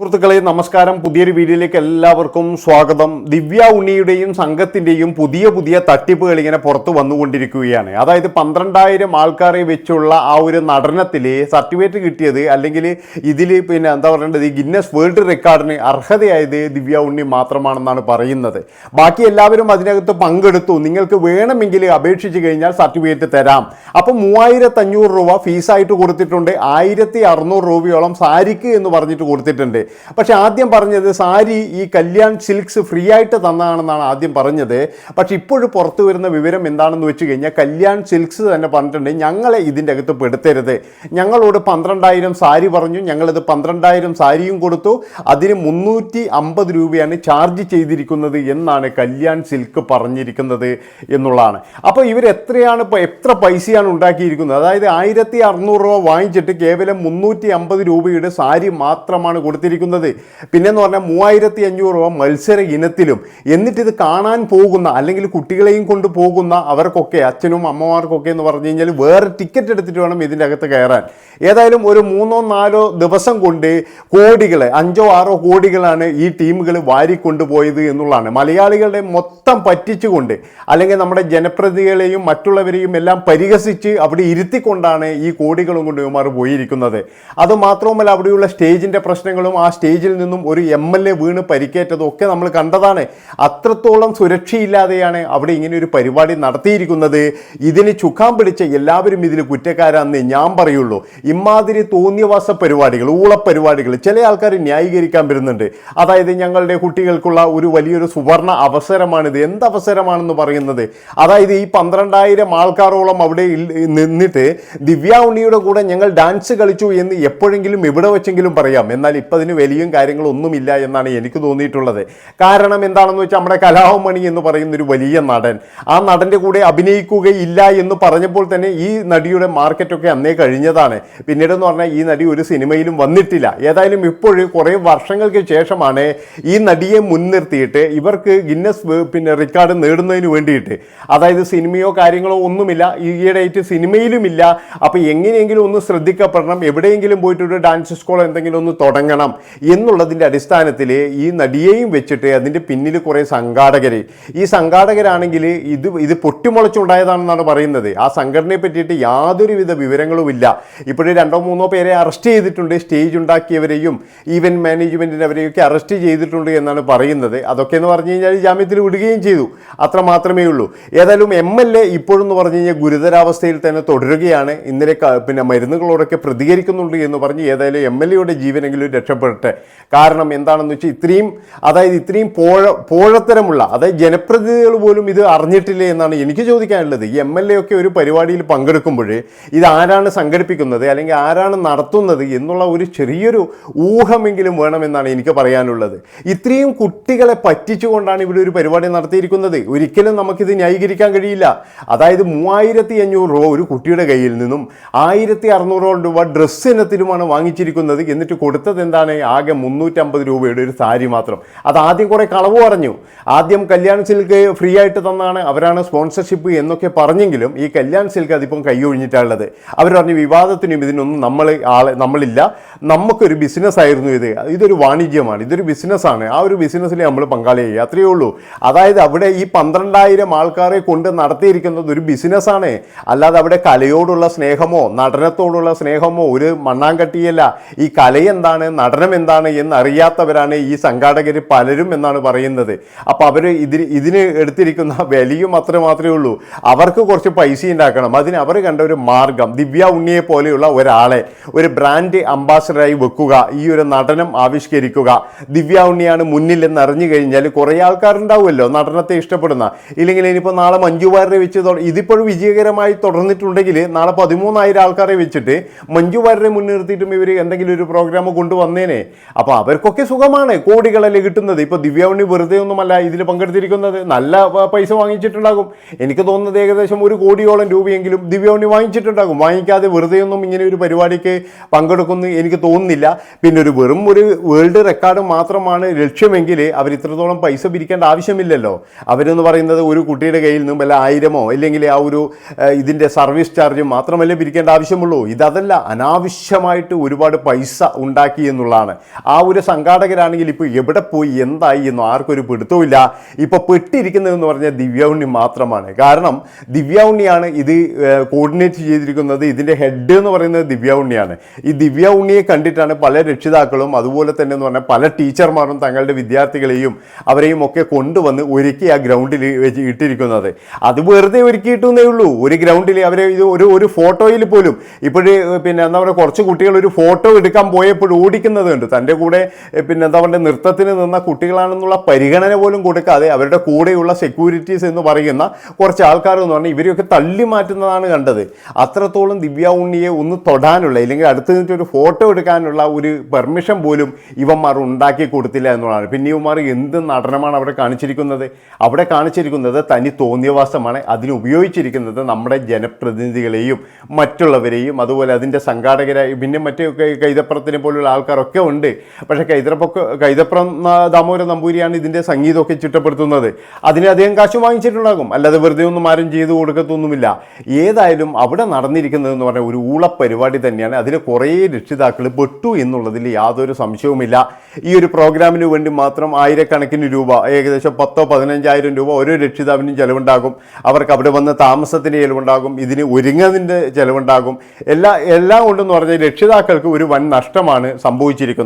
സുഹൃത്തുക്കളെ നമസ്കാരം. പുതിയൊരു വീഡിയോയിലേക്ക് എല്ലാവർക്കും സ്വാഗതം. ദിവ്യ ഉണ്ണിയുടെയും സംഘത്തിന്റെയും പുതിയ പുതിയ തട്ടിപ്പുകൾ ഇങ്ങനെ പുറത്തു വന്നുകൊണ്ടിരിക്കുകയാണ്. അതായത് പന്ത്രണ്ടായിരം ആൾക്കാരെ വെച്ചുള്ള ആ ഒരു നടനത്തിൽ സർട്ടിഫിക്കറ്റ് കിട്ടിയത് അല്ലെങ്കിൽ ഇതിൽ പിന്നെ എന്താ പറയേണ്ടത് ഈ ഗിന്നസ് വേൾഡ് റെക്കോർഡിന് അർഹതയായത് ദിവ്യ ഉണ്ണി മാത്രമാണെന്നാണ് പറയുന്നത്. ബാക്കി എല്ലാവരും അതിനകത്ത് പങ്കെടുത്തു. നിങ്ങൾക്ക് വേണമെങ്കിൽ അപേക്ഷിച്ച് കഴിഞ്ഞാൽ സർട്ടിഫിക്കറ്റ് തരാം. അപ്പം മൂവായിരത്തഞ്ഞൂറ് രൂപ ഫീസായിട്ട് കൊടുത്തിട്ടുണ്ട്. ആയിരത്തി അറുന്നൂറ് രൂപയോളം സാരിക്ക് എന്ന് പറഞ്ഞിട്ട് കൊടുത്തിട്ടുണ്ട്. പക്ഷെ ആദ്യം പറഞ്ഞത് സാരി ഈ കല്യാൺ സിൽക്സ് ഫ്രീ ആയിട്ട് തന്നതാണെന്നാണ് ആദ്യം പറഞ്ഞത്. പക്ഷെ ഇപ്പോഴും പുറത്തു വരുന്ന വിവരം എന്താണെന്ന് വെച്ച് കഴിഞ്ഞാൽ കല്യാൺ സിൽക്സ് തന്നെ പറഞ്ഞിട്ടുണ്ട്. ഞങ്ങളെ ഇതിന്റെ അകത്ത് പെടുത്തരുത്. ഞങ്ങളോട് പന്ത്രണ്ടായിരം സാരി പറഞ്ഞു. ഞങ്ങളിത് പന്ത്രണ്ടായിരം സാരിയും കൊടുത്തു. അതിന് മുന്നൂറ്റി അമ്പത് രൂപയാണ് ചാർജ് ചെയ്തിരിക്കുന്നത് എന്നാണ് കല്യാൺ സിൽക്ക് പറഞ്ഞിരിക്കുന്നത് എന്നുള്ളതാണ്. അപ്പോൾ ഇവർ എത്രയാണ് ഇപ്പോൾ എത്ര പൈസയാണ് ഉണ്ടാക്കിയിരിക്കുന്നത്? അതായത് ആയിരത്തി അറുന്നൂറ് രൂപ വാങ്ങിച്ചിട്ട് കേവലം മുന്നൂറ്റി അമ്പത് രൂപയുടെ സാരി മാത്രമാണ് കൊടുത്തിരിക്കുന്നത്. പിന്നെന്ന് പറഞ്ഞാൽ മൂവായിരത്തി അഞ്ഞൂറ് രൂപ മത്സര ഇനത്തിലും എന്നിട്ട് ഇത് കാണാൻ പോകുന്ന അല്ലെങ്കിൽ കുട്ടികളെയും കൊണ്ട് പോകുന്ന അവർക്കൊക്കെ അച്ഛനും അമ്മമാർക്കൊക്കെ എന്ന് പറഞ്ഞു കഴിഞ്ഞാൽ വേറെ ടിക്കറ്റ് എടുത്തിട്ട് വേണം ഇതിന്റെ അകത്ത് കയറാൻ. ഏതായാലും ഒരു മൂന്നോ നാലോ ദിവസം കൊണ്ട് കോടികൾ അഞ്ചോ ആറോ കോടികളാണ് ഈ ടീമുകൾ വാരിക്കൊണ്ടുപോയത് എന്നുള്ളതാണ്. മലയാളികളുടെ മൊത്തം പറ്റിച്ചുകൊണ്ട് അല്ലെങ്കിൽ നമ്മുടെ ജനപ്രതിനിധികളെയും മറ്റുള്ളവരെയും എല്ലാം പരിഹസിച്ച് അവിടെ ഇരുത്തിക്കൊണ്ടാണ് ഈ കോടികളും കൊണ്ട് ഇവന്മാർ പോയിരിക്കുന്നത്. അതുമാത്രവുമല്ല അവിടെയുള്ള സ്റ്റേജിന്റെ പ്രശ്നങ്ങളും ആ സ്റ്റേജിൽ നിന്നും ഒരു എം എൽ എ വീണ് പരിക്കേറ്റതൊക്കെ നമ്മൾ കണ്ടതാണ്. അത്രത്തോളം സുരക്ഷയില്ലാതെയാണ് അവിടെ ഇങ്ങനെ ഒരു പരിപാടി നടത്തിയിരിക്കുന്നത്. ഇതിന് ചുക്കാൻ പിടിച്ച എല്ലാവരും ഇതിൽ കുറ്റക്കാരാണെന്ന് ഞാൻ പറയുള്ളൂ. ഇമാതിരി തോന്നിയവാസ പരിപാടികൾ ഊളപ്പരിപാടികൾ ചില ആൾക്കാർ ന്യായീകരിക്കാൻ വരുന്നുണ്ട്. അതായത് ഞങ്ങളുടെ കുട്ടികൾക്കുള്ള ഒരു വലിയൊരു സുവർണ അവസരമാണിത്. എന്ത് അവസരമാണെന്ന് പറയുന്നത്? അതായത് ഈ പന്ത്രണ്ടായിരം ആൾക്കാരോളം അവിടെ നിന്നിട്ട് ദിവ്യ ഉണ്ണിയുടെ കൂടെ ഞങ്ങൾ ഡാൻസ് കളിച്ചു എന്ന് എപ്പോഴെങ്കിലും ഇവിടെ വെച്ചെങ്കിലും പറയാം. എന്നാൽ ഇപ്പം അതിന് വലിയും കാര്യങ്ങളൊന്നുമില്ല എന്നാണ് എനിക്ക് തോന്നിയിട്ടുള്ളത്. കാരണം എന്താണെന്ന് വെച്ചാൽ നമ്മുടെ കലാഭമണി എന്ന് പറയുന്ന ഒരു വലിയ നടൻ. ആ നടന്റെ കൂടെ അഭിനയിക്കുകയില്ല എന്ന് പറഞ്ഞപ്പോൾ തന്നെ ഈ നടിയുടെ മാർക്കറ്റൊക്കെ അന്നേ കഴിഞ്ഞതാണ്. പിന്നീടെന്ന് പറഞ്ഞാൽ ഈ നടി ഒരു സിനിമയിലും വന്നിട്ടില്ല. ഏതായാലും ഇപ്പോൾ കുറേ വർഷങ്ങൾക്ക് ശേഷമാണ് ഈ നടിയെ മുൻനിർത്തിയിട്ട് ഇവർക്ക് ഗിന്നസ് പിന്നെ റെക്കോർഡ് നേടുന്നതിന് വേണ്ടിയിട്ട്. അതായത് സിനിമയോ കാര്യങ്ങളോ ഒന്നുമില്ല. ഈയിടെയായിട്ട് സിനിമയിലുമില്ല. അപ്പോൾ എങ്ങനെയെങ്കിലും ഒന്ന് ശ്രദ്ധിക്കപ്പെടണം. എവിടെയെങ്കിലും പോയിട്ടൊരു ഡാൻസ് സ്കൂൾ എന്തെങ്കിലും ഒന്ന് തുടങ്ങണം. എന്നുള്ളതിന്റെ അടിസ്ഥാനത്തിൽ ഈ നടിയെയും വെച്ചിട്ട് അതിന്റെ പിന്നിൽ കുറേ സംഘാടകർ ഈ സംഘാടകരാണെങ്കിൽ ഇത് ഇത് പൊട്ടിമുളച്ചുണ്ടായതാണെന്നാണ് പറയുന്നത്. ആ സംഘടനയെ പറ്റിയിട്ട് യാതൊരുവിധ വിവരങ്ങളുമില്ല. ഇപ്പോഴും രണ്ടോ മൂന്നോ പേരെ അറസ്റ്റ് ചെയ്തിട്ടുണ്ട് സ്റ്റേജ് ഉണ്ടാക്കിയവരെയും ഈവന്റ് മാനേജ്മെന്റിനവരെയൊക്കെ അറസ്റ്റ് ചെയ്തിട്ടുണ്ട് എന്നാണ് പറയുന്നത്. അതൊക്കെ എന്ന് പറഞ്ഞു കഴിഞ്ഞാൽ ജാമ്യത്തിൽ വിടുകയും ചെയ്തു. അത്ര മാത്രമേ ഉള്ളൂ. ഏതായാലും എം എൽ എ ഇപ്പോഴെന്ന് പറഞ്ഞു കഴിഞ്ഞാൽ ഗുരുതരാവസ്ഥയിൽ തന്നെ തുടരുകയാണ്. ഇന്നലെ പിന്നെ മരുന്നുകളോടൊക്കെ പ്രതികരിക്കുന്നുണ്ട് എന്ന് പറഞ്ഞ് ഏതായാലും എം എൽ എയുടെ ജീവനെങ്കിലും രക്ഷപ്പെടട്ടെ കാരണം എന്താണെന്ന് വെച്ചാൽ ഇത്രയും അതായത് ഇത്രയും പോഴ പോഴത്തരമുള്ള അതായത് ജനപ്രതിനിധികൾ പോലും ഇത് അറിഞ്ഞിട്ടില്ലേ എന്നാണ് എനിക്ക് ചോദിക്കാനുള്ളത്. ഈ എം എൽ എ ഒക്കെ ഒരു പരിപാടിയിൽ പങ്കെടുക്കുമ്പോൾ ഇത് ആരാണ് സംഘടിപ്പിക്കുന്നത് അല്ലെങ്കിൽ ആരാണ് നടത്തുന്നത് എന്നുള്ള ഒരു ചെറിയൊരു ഊഹമെങ്കിലും വേണമെന്നാണ് എനിക്ക് പറയാനുള്ളത്. ഇത്രയും കുട്ടികളെ പറ്റിച്ചുകൊണ്ടാണ് ഇവിടെ ഒരു പരിപാടി നടത്തിയിരിക്കുന്നത്. ഒരിക്കലും നമുക്കിത് ന്യായീകരിക്കാൻ കഴിയില്ല. അതായത് മൂവായിരത്തി അഞ്ഞൂറ് രൂപ ഒരു കുട്ടിയുടെ കയ്യിൽ നിന്നും ആയിരത്തി അറുന്നൂറോളം രൂപ ഡ്രസ്സ് ഇനത്തിലുമാണ് വാങ്ങിച്ചിരിക്കുന്നത്. എന്നിട്ട് കൊടുത്തത് എന്താണ്? ആകെ മുന്നൂറ്റമ്പത് രൂപയുടെ ഒരു സാരി മാത്രം. അത് ആദ്യം കുറേ കളവ് പറഞ്ഞു ആദ്യം കല്യാൺ സിൽക്ക് ഫ്രീ ആയിട്ട് തന്നാണ് അവരാണ് സ്പോൺസർഷിപ്പ് എന്നൊക്കെ പറഞ്ഞെങ്കിലും ഈ കല്യാൺ സിൽക്ക് അതിപ്പം കൈയൊഴിഞ്ഞിട്ടുള്ളത് അവർ പറഞ്ഞു വിവാദത്തിനും ഇതിനൊന്നും നമ്മൾ ആളെ നമ്മളില്ല. നമുക്കൊരു ബിസിനസ് ആയിരുന്നു ഇത്. ഇതൊരു വാണിജ്യമാണ്. ഇതൊരു ബിസിനസ്സാണ് ആ ഒരു ബിസിനസ്സിൽ നമ്മൾ പങ്കാളിയായി അത്രയേ ഉള്ളൂ. അതായത് അവിടെ ഈ പന്ത്രണ്ടായിരം ആൾക്കാരെ കൊണ്ട് നടത്തിയിരിക്കുന്നത് ഒരു ബിസിനസ്സാണ് അല്ലാതെ അവിടെ കലയോടുള്ള സ്നേഹമോ നടനത്തോടുള്ള സ്നേഹമോ ഒരു മണ്ണാങ്കട്ടിയല്ല. ഈ കലയെന്താണ്? നടനം എന്താണ് എന്ന് എന്നറിയാത്തവരാണ് ഈ സംഘാടകർ പലരും എന്നാണ് പറയുന്നത്. അപ്പോൾ അവർ ഇതിന് ഇതിന് എടുത്തിരിക്കുന്ന വിലയും അത്ര മാത്രമേ ഉള്ളൂ. അവർക്ക് കുറച്ച് പൈസ ഉണ്ടാക്കണം. അതിന് അവർ കണ്ട ഒരു മാർഗം ദിവ്യ ഉണ്ണിയെ പോലെയുള്ള ഒരാളെ ഒരു ബ്രാൻഡ് അംബാസഡറായി വെക്കുക ഈ ഒരു നടനം ആവിഷ്കരിക്കുക. ദിവ്യ ഉണ്ണിയാണ് മുന്നിൽ എന്ന് അറിഞ്ഞു കഴിഞ്ഞാൽ കുറേ ആൾക്കാരുണ്ടാവുമല്ലോ നടനത്തെ ഇഷ്ടപ്പെടുന്ന. ഇല്ലെങ്കിൽ ഇനിയിപ്പോൾ നാളെ മഞ്ജു വാര്യരെ വെച്ച് ഇതിപ്പോഴും വിജയകരമായി തുടർന്നിട്ടുണ്ടെങ്കിൽ നാളെ പതിമൂന്നായിരം ആൾക്കാരെ വെച്ചിട്ട് മഞ്ജു വാര്യരെ മുൻനിർത്തിയിട്ടും ഇവർ എന്തെങ്കിലും ഒരു പ്രോഗ്രാം കൊണ്ടുവന്നേനെ. അപ്പോൾ അവർക്കൊക്കെ സുഖമാണ് കോടികളല്ലേ കിട്ടുന്നത്. ഇപ്പോൾ ദിവ്യ ഉണ്ണി വെറുതെ ഒന്നുമല്ല ഇതിൽ പങ്കെടുത്തിരിക്കുന്നത്. നല്ല പൈസ വാങ്ങിച്ചിട്ടുണ്ടാകും. എനിക്ക് തോന്നുന്നത് ഏകദേശം ഒരു കോടിയോളം രൂപയെങ്കിലും ദിവ്യ ഉണ്ണി വാങ്ങിച്ചിട്ടുണ്ടാകും. വാങ്ങിക്കാതെ വെറുതെ ഒന്നും ഇങ്ങനെ ഒരു പരിപാടിക്ക് പങ്കെടുക്കുമെന്ന് എനിക്ക് തോന്നുന്നില്ല. പിന്നെ ഒരു വെറും ഒരു വേൾഡ് റെക്കോർഡ് മാത്രമാണ് ലക്ഷ്യമെങ്കിൽ അവർ ഇത്രത്തോളം പൈസ പിരിക്കേണ്ട ആവശ്യമില്ലല്ലോ. അവരെന്ന് പറയുന്നത് ഒരു കുട്ടിയുടെ കയ്യിൽ നിന്നും വല്ല ആയിരമോ അല്ലെങ്കിൽ ആ ഒരു ഇതിന്റെ സർവീസ് ചാർജ് മാത്രമല്ലേ പിരിക്കേണ്ട ആവശ്യമുള്ളൂ. ഇതല്ല അനാവശ്യമായിട്ട് ഒരുപാട് പൈസ ഉണ്ടാക്കി എന്നുള്ളതാണ്. എന്നുള്ളതാണ് ആ ഒരു സംഘാടകരാണെങ്കിൽ ഇപ്പോൾ എവിടെ പോയി എന്തായി എന്നും ആർക്കൊരു പിടുത്തവുമില്ല. ഇപ്പോൾ പെട്ടിരിക്കുന്നതെന്ന് പറഞ്ഞാൽ ദിവ്യ ഉണ്ണി മാത്രമാണ്. കാരണം ദിവ്യ ഉണ്ണിയാണ് ഇത് കോർഡിനേറ്റ് ചെയ്തിരിക്കുന്നത്. ഇതിന്റെ ഹെഡ് എന്ന് പറയുന്നത് ദിവ്യ ഉണ്ണിയാണ് ഈ ദിവ്യ ഉണ്ണിയെ കണ്ടിട്ടാണ് പല രക്ഷിതാക്കളും അതുപോലെ തന്നെ എന്ന് പറഞ്ഞാൽ പല ടീച്ചർമാരും തങ്ങളുടെ വിദ്യാർത്ഥികളെയും അവരെയും ഒക്കെ കൊണ്ടുവന്ന് ഒരുക്കി ആ ഗ്രൗണ്ടിൽ ഇട്ടിരിക്കുന്നത്. അത് വെറുതെ ഒരുക്കിയിട്ടേ ഉള്ളൂ. ഒരു ഗ്രൗണ്ടിൽ അവരെ ഇത് ഒരു ഒരു ഫോട്ടോയിൽ പോലും ഇപ്പോഴും പിന്നെ എന്താ പറയുക കുറച്ച് കുട്ടികൾ ഒരു ഫോട്ടോ എടുക്കാൻ പോയപ്പോൾ ഓടിക്കുന്നത് കണ്ടു തന്റെ കൂടെ പിന്നെ എന്താ പറയുക നൃത്തത്തിന് നിന്ന കുട്ടികളാണെന്നുള്ള പരിഗണന പോലും കൊടുക്കാതെ അവരുടെ കൂടെയുള്ള സെക്യൂരിറ്റീസ് എന്ന് പറയുന്ന കുറച്ച് ആൾക്കാർ എന്ന് പറഞ്ഞാൽ ഇവരെയൊക്കെ തള്ളി മാറ്റുന്നതാണ് കണ്ടത്. അത്രത്തോളം ദിവ്യ ഉണ്ണിയെ ഒന്ന് തൊടാനുള്ള അല്ലെങ്കിൽ അടുത്ത് നിന്നിട്ട് ഒരു ഫോട്ടോ എടുക്കാനുള്ള ഒരു പെർമിഷൻ പോലും ഇവന്മാർ ഉണ്ടാക്കി കൊടുത്തില്ല എന്നുള്ളതാണ്. പിന്നെ ഇവന്മാർ എന്ത് നടനമാണ് അവിടെ കാണിച്ചിരിക്കുന്നത്? അവിടെ കാണിച്ചിരിക്കുന്നത് തനി തോന്നിയവാസമാണ്. അതിന് ഉപയോഗിച്ചിരിക്കുന്നത് നമ്മുടെ ജനപ്രതിനിധികളെയും മറ്റുള്ളവരെയും അതുപോലെ അതിന്റെ സംഘാടകരായി പിന്നെ മറ്റേ കൈതപ്പുറത്തിനെ പോലുള്ള ആൾക്കാരൊക്കെ ഉണ്ട്. പക്ഷെ കൈതപ്പൊക്കെ കൈതപ്രം ആ, ദാമോദര നമ്പൂരിയാണ് ഇതിന്റെ സംഗീതമൊക്കെ ചിട്ടപ്പെടുത്തുന്നത്. അതിന് അദ്ദേഹം കാശ് വാങ്ങിച്ചിട്ടുണ്ടാകും. അല്ലാതെ വെറുതെ ഒന്നും ആരും ചെയ്തു കൊടുക്കത്തൊന്നുമില്ല. ഏതായാലും അവിടെ നടന്നിരിക്കുന്നതെന്ന് പറഞ്ഞാൽ ഒരു ഊളപ്പരിപാടി തന്നെയാണ്. അതിൽ കുറേ രക്ഷിതാക്കൾ പെട്ടു എന്നുള്ളതിൽ യാതൊരു സംശയവുമില്ല. ഈ ഒരു പ്രോഗ്രാമിന് വേണ്ടി മാത്രം ആയിരക്കണക്കിന് രൂപ ഏകദേശം പത്തോ പതിനഞ്ചായിരം രൂപ ഓരോ രക്ഷിതാവിനും ചിലവുണ്ടാകും. അവർക്ക് അവിടെ വന്ന താമസത്തിന് ചിലവുണ്ടാകും. ഇതിന് ഒരുങ്ങുന്നതിന്റെ ചിലവുണ്ടാകും. എല്ലാ എല്ലാം കൊണ്ടെന്ന് പറഞ്ഞാൽ രക്ഷിതാക്കൾക്ക് ഒരു വൻ നഷ്ടമാണ് സംഭവിച്ചിരിക്കുന്നത്.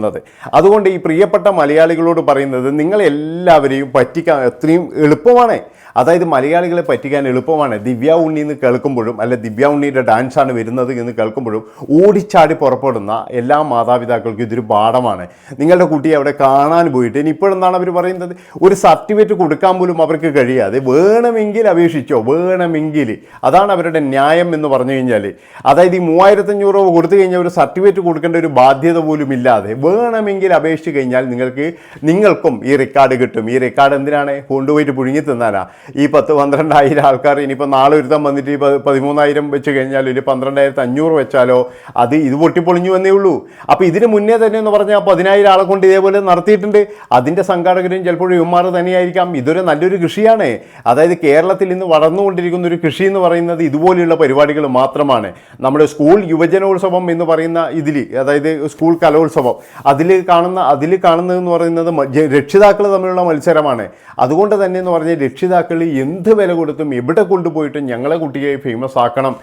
അതുകൊണ്ട് ഈ പ്രിയപ്പെട്ട മലയാളികളോട് പറയുന്നത് നിങ്ങളെല്ലാവരെയും പറ്റിക്കാൻ എത്രയും എളുപ്പമാണ്. അതായത് മലയാളികളെ പറ്റിക്കാൻ എളുപ്പമാണ്. ദിവ്യ ഉണ്ണി എന്ന് കേൾക്കുമ്പോഴും അല്ലെ ദിവ്യ ഉണ്ണിയുടെ ഡാൻസാണ് വരുന്നത് എന്ന് കേൾക്കുമ്പോഴും ഓടിച്ചാടി പുറപ്പെടുന്ന എല്ലാ മാതാപിതാക്കൾക്കും ഇതൊരു പാഠമാണ്. നിങ്ങളുടെ കുട്ടിയെ അവിടെ കാണാൻ പോയിട്ട് ഇനി ഇപ്പോഴെന്താണ് അവർ പറയുന്നത്? ഒരു സർട്ടിഫിക്കറ്റ് കൊടുക്കാൻ പോലും അവർക്ക് കഴിയാതെ വേണമെങ്കിൽ അപേക്ഷിച്ചോ വേണമെങ്കിൽ. അതാണ് അവരുടെ ന്യായം എന്ന് പറഞ്ഞു കഴിഞ്ഞാൽ അതായത് ഈ മൂവായിരത്തഞ്ഞൂറ് രൂപ കൊടുത്തു കഴിഞ്ഞാൽ ഒരു സർട്ടിഫിക്കറ്റ് കൊടുക്കേണ്ട ഒരു ബാധ്യത പോലും ഇല്ലാതെ വേണമെങ്കിൽ അപേക്ഷിച്ച് കഴിഞ്ഞാൽ നിങ്ങൾക്ക് നിങ്ങൾക്കും ഈ റെക്കോർഡ് കിട്ടും. ഈ റെക്കോർഡ് എന്തിനാണ്? കൊണ്ടുപോയിട്ട് പുഴുങ്ങി തിന്നാനാ. ഈ പത്ത് പന്ത്രണ്ടായിരം ആൾക്കാർ ഇനിയിപ്പോൾ നാളെ ഒരുത്തം വന്നിട്ട് ഈ പതിമൂന്നായിരം വെച്ച് കഴിഞ്ഞാലും ഇനി പന്ത്രണ്ടായിരത്തി അഞ്ഞൂറ് വെച്ചാലോ അത് ഇത് പൊട്ടിപ്പൊളിഞ്ഞു എന്നേ ഉള്ളൂ. അപ്പോൾ ഇതിന് മുന്നേ തന്നെ എന്ന് പറഞ്ഞാൽ പതിനായിരം ആളെ കൊണ്ട് ഇതേപോലെ നടത്തിയിട്ടുണ്ട്. അതിന്റെ സംഘാടകരും ചിലപ്പോൾ യുവമാർ തന്നെയായിരിക്കാം. ഇതൊരു നല്ലൊരു കൃഷിയാണ്. അതായത് കേരളത്തിൽ ഇന്ന് വളർന്നുകൊണ്ടിരിക്കുന്ന ഒരു കൃഷി എന്ന് പറയുന്നത് ഇതുപോലെയുള്ള പരിപാടികൾ മാത്രമാണ്. നമ്മുടെ സ്കൂൾ യുവജനോത്സവം എന്ന് പറയുന്ന ഇതിൽ അതായത് സ്കൂൾ കലോത്സവം അതിൽ കാണുന്ന അതിൽ കാണുന്നതെന്ന് പറയുന്നത് രക്ഷിതാക്കൾ തമ്മിലുള്ള മത്സരമാണ്. അതുകൊണ്ട് തന്നെ എന്ന് പറഞ്ഞാൽ രക്ഷിതാക്കൾ എന്ത് വില കൊടുത്തും എവിടെ കൊണ്ടുപോയിട്ടും ഞങ്ങളെ കുട്ടിയെ ഫേമസ് ആക്കണം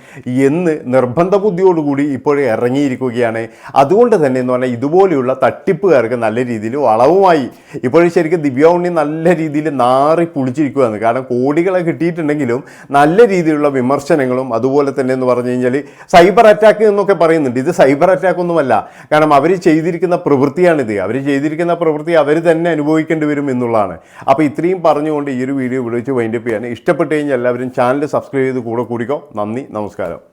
എന്ന് നിർബന്ധ ബുദ്ധിയോടുകൂടി ഇപ്പോഴേ ഇറങ്ങിയിരിക്കുകയാണ്. അതുകൊണ്ട് തന്നെ എന്ന് പറഞ്ഞാൽ ഇതുപോലെയുള്ള തട്ടിപ്പുകാർക്ക് നല്ല രീതിയിൽ വളവുമായി. ഇപ്പോഴും ശരിക്കും ദിവ്യ ഉണ്ണി നല്ല രീതിയിൽ നാറി പുളിച്ചിരിക്കുകയാണ് കാരണം കോടികളെ കിട്ടിയിട്ടുണ്ടെങ്കിലും നല്ല രീതിയിലുള്ള വിമർശനങ്ങളും അതുപോലെ തന്നെ എന്ന് പറഞ്ഞു കഴിഞ്ഞാൽ സൈബർ അറ്റാക്ക് എന്നൊക്കെ പറയുന്നുണ്ട്. ഇത് സൈബർ അറ്റാക്ക് ഒന്നുമല്ല. കാരണം അവർ ചെയ്തിരിക്കുന്ന പ്രവൃത്തിയാണിത്. അവർ ചെയ്തിരിക്കുന്ന പ്രവൃത്തി അവർ തന്നെ അനുഭവിക്കേണ്ടി വരും എന്നുള്ളതാണ്. അപ്പോൾ ഇത്രയും പറഞ്ഞുകൊണ്ട് ഈ ഒരു വീഡിയോ ഇവിടെ വെച്ച് വൈൻഡപ്പ് ചെയ്യാണ് ഇഷ്ടപ്പെട്ട് കഴിഞ്ഞാൽ എല്ലാവരും ചാനൽ സബ്സ്ക്രൈബ് ചെയ്ത് കൂടെ കൂടിക്കോ. നന്ദി നമസ്കാരം.